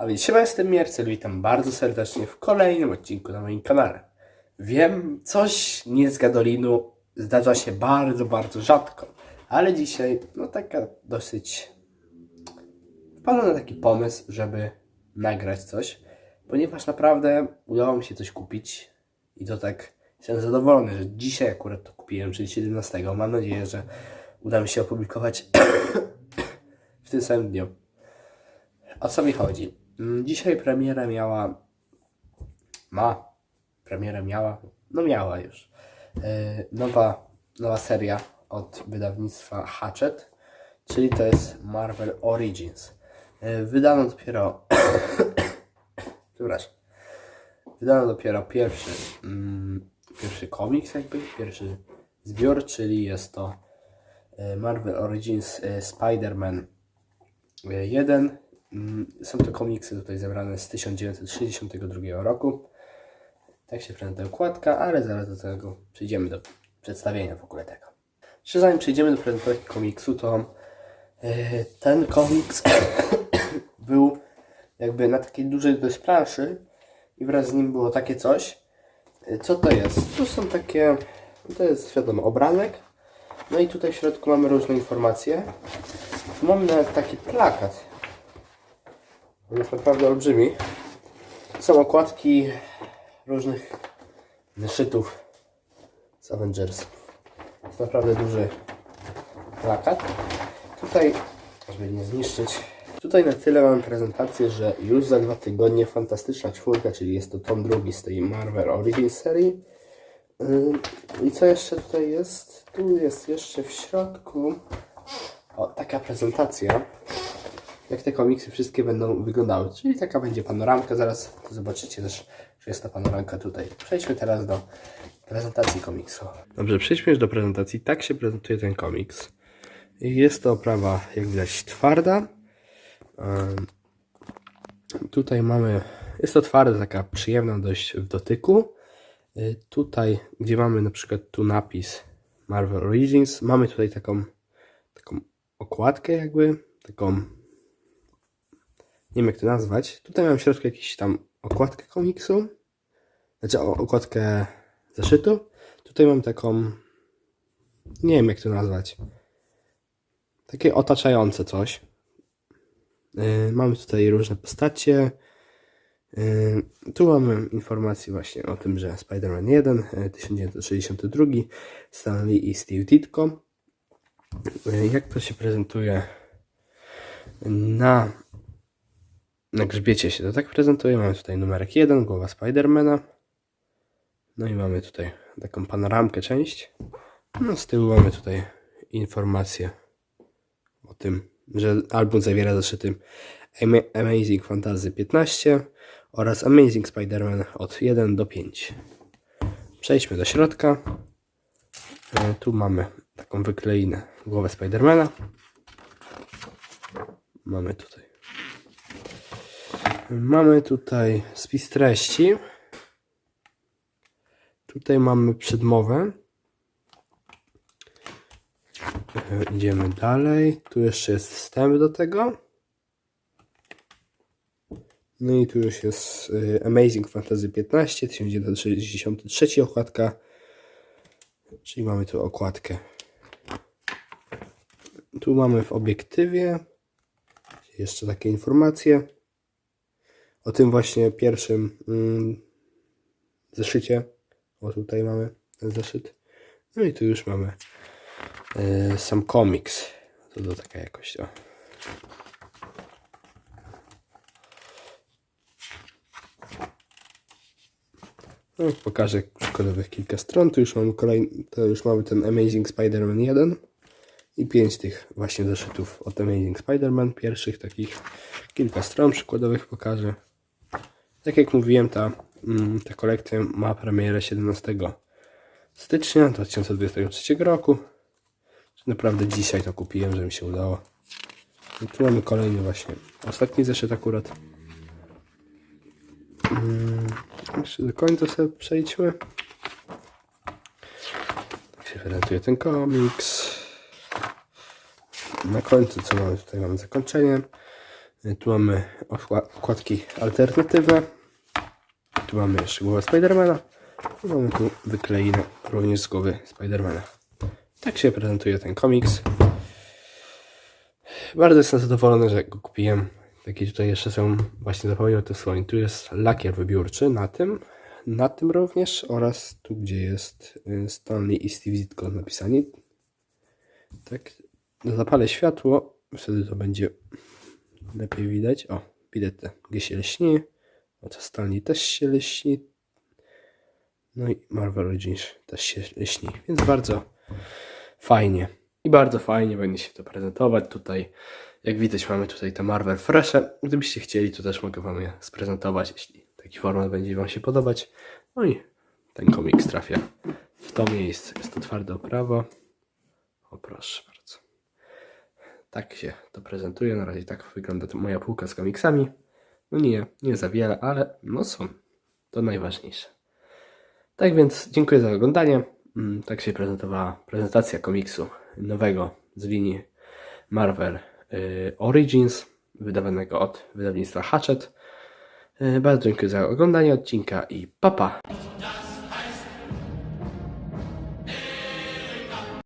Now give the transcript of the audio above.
A więc siema, jestem Miercel, witam bardzo serdecznie w kolejnym odcinku na moim kanale. Wiem, coś nie z Gadolinu zdarza się bardzo, bardzo rzadko, ale dzisiaj, no taka dosyć... Wpadłem na taki pomysł, żeby nagrać coś, ponieważ naprawdę udało mi się coś kupić i to tak jestem zadowolony, że dzisiaj akurat to kupiłem, czyli 17. Mam nadzieję, że uda mi się opublikować w tym samym dniu. O co mi chodzi? Mm, Dzisiaj premiera miała. Ma. Premierę miała. No miała już. E, nowa, nowa seria od wydawnictwa Hatchet, czyli to jest Marvel Origins. E, wydano dopiero. Przepraszam. Wydano dopiero pierwszy. Mm, pierwszy komiks, jakby. Pierwszy zbiór, czyli jest to e, Marvel Origins Spider-Man 1. Mm, Są to komiksy tutaj zebrane z 1962 roku. Tak się prezentuje okładka, ale zaraz do tego przejdziemy do przedstawienia w ogóle tego. Zanim przejdziemy do prezentacji komiksu, to e, ten komiks był jakby na takiej dużej dość planszy i wraz z nim było takie coś. E, Co to jest? To są takie, to jest wiadomo, obrazek. No i tutaj w środku mamy różne informacje. Tu mamy nawet taki plakat. On jest naprawdę olbrzymi. Są okładki różnych zeszytów z Avengers. Jest naprawdę duży plakat. Tutaj, żeby nie zniszczyć, tutaj na tyle mamy prezentację, że już za dwa tygodnie Fantastyczna Czwórka, czyli jest to tom drugi z tej Marvel Origins serii. Yy, I co jeszcze tutaj jest? Tu jest jeszcze w środku o, taka prezentacja jak te komiksy wszystkie będą wyglądały. Czyli taka będzie panoramka, zaraz zobaczycie też, że jest ta panoramka tutaj. Przejdźmy teraz do prezentacji komiksu. Dobrze, przejdźmy już do prezentacji. Tak się prezentuje ten komiks. Jest to oprawa, jak widać, twarda. Tutaj mamy, jest to twarda, taka przyjemna dość w dotyku. Y, Tutaj, gdzie mamy na przykład tu napis Marvel Origins, mamy tutaj taką, taką okładkę jakby, taką nie wiem jak to nazwać. Tutaj mam w środku jakiś tam okładkę komiksu. Znaczy okładkę zeszytu. Tutaj mam taką. Nie wiem jak to nazwać. Takie otaczające coś. Yy, mamy tutaj różne postacie. Yy, tu mamy informacje właśnie o tym, że Spider-Man 1, yy, 1962, Stan Lee i Steve Ditko. Yy, jak to się prezentuje na na grzbiecie się to tak prezentuje. Mamy tutaj numerek 1, głowa Spidermana. No i mamy tutaj taką panoramkę część. No z tyłu mamy tutaj informację o tym, że album zawiera zeszyty Ama- Amazing Fantasy 15 oraz Amazing Spider-Man od 1 do 5. Przejdźmy do środka. E, Tu mamy taką wykleinę głowę Spidermana. Mamy tutaj Mamy tutaj spis treści. Tutaj mamy przedmowę. E, Idziemy dalej. Tu jeszcze jest wstęp do tego. No i tu już jest e, Amazing Fantasy 15, 1963 okładka. Czyli mamy tu okładkę. Tu mamy w obiektywie jeszcze takie informacje o tym właśnie pierwszym mm, zeszycie. O tutaj mamy ten zeszyt. No i tu już mamy e, sam komiks. To do taka jakość. O. No, pokażę przykładowych kilka stron. Tu już mamy kolejny, to już mamy ten Amazing Spider-Man 1 i pięć tych właśnie zeszytów od Amazing Spider-Man. Pierwszych takich kilka stron przykładowych pokażę. Tak jak mówiłem, ta, mm, ta kolekcja ma premierę 17 stycznia 2023 roku. Naprawdę dzisiaj to kupiłem, że mi się udało. I tu mamy kolejny właśnie, ostatni zeszyt akurat. Mm, Jeszcze do końca sobie przejdźmy. Tak się prezentuje ten komiks. Na końcu co mamy? Tutaj mamy zakończenie. Tu mamy okła- okładki alternatywne. Tu mamy jeszcze głowę Spidermana. I mamy tu wykleinę również z głowy Spidermana. Tak się prezentuje ten komiks. Bardzo jestem zadowolony, że go kupiłem. Takie tutaj jeszcze są, właśnie zapomniałem o tym. Tu jest lakier wybiórczy na tym, na tym również oraz tu, gdzie jest y, Stanley i Steve Ditko napisani. Tak, zapalę światło, wtedy to będzie lepiej widać. O, widać te, gdzie się lśni. O, to Stanley też się lśni. No i Marvel Origins też się lśni, więc bardzo fajnie. I bardzo fajnie będzie się to prezentować tutaj. Jak widać mamy tutaj te Marvel Freshe. Gdybyście chcieli, to też mogę Wam je sprezentować, jeśli taki format będzie Wam się podobać. No i ten komiks trafia w to miejsce. Jest to twarde oprawa. O proszę. Tak się to prezentuje. Na razie tak wygląda moja półka z komiksami. No nie, nie za wiele, ale no są. To najważniejsze. Tak więc dziękuję za oglądanie. Mm, Tak się prezentowała prezentacja komiksu nowego z linii Marvel y, Origins, wydawanego od wydawnictwa Hatchet. Y, Bardzo dziękuję za oglądanie odcinka i papa. Pa.